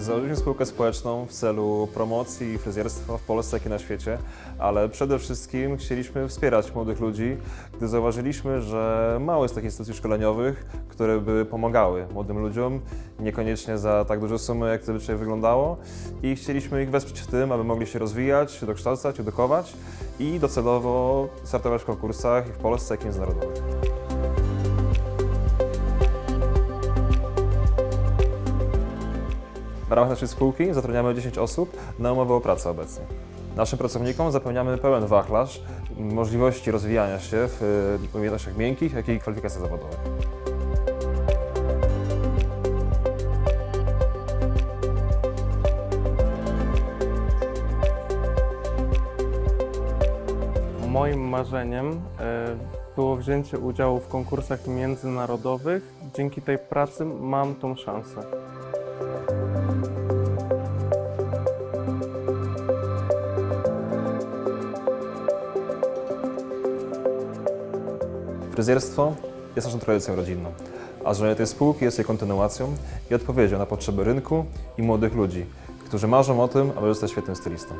Założyliśmy spółkę społeczną w celu promocji fryzjerstwa w Polsce, jak i na świecie, ale przede wszystkim chcieliśmy wspierać młodych ludzi, gdy zauważyliśmy, że mało jest takich instytucji szkoleniowych, które by pomagały młodym ludziom, niekoniecznie za tak duże sumy, jak to dzisiaj wyglądało i chcieliśmy ich wesprzeć w tym, aby mogli się rozwijać, dokształcać, edukować i docelowo startować w konkursach i w Polsce, jak i międzynarodowych. W ramach naszej spółki zatrudniamy 10 osób na umowę o pracę obecnie. Naszym pracownikom zapewniamy pełen wachlarz możliwości rozwijania się w y, umiejętnościach miękkich, jak i kwalifikacjach zawodowych. Moim marzeniem e, było wzięcie udziału w konkursach międzynarodowych. Dzięki tej pracy mam tą szansę. Fryzjerstwo jest naszą tradycją rodzinną, a że tej spółki jest jej kontynuacją i odpowiedzią na potrzeby rynku i młodych ludzi, którzy marzą o tym, aby zostać świetnym stylistą.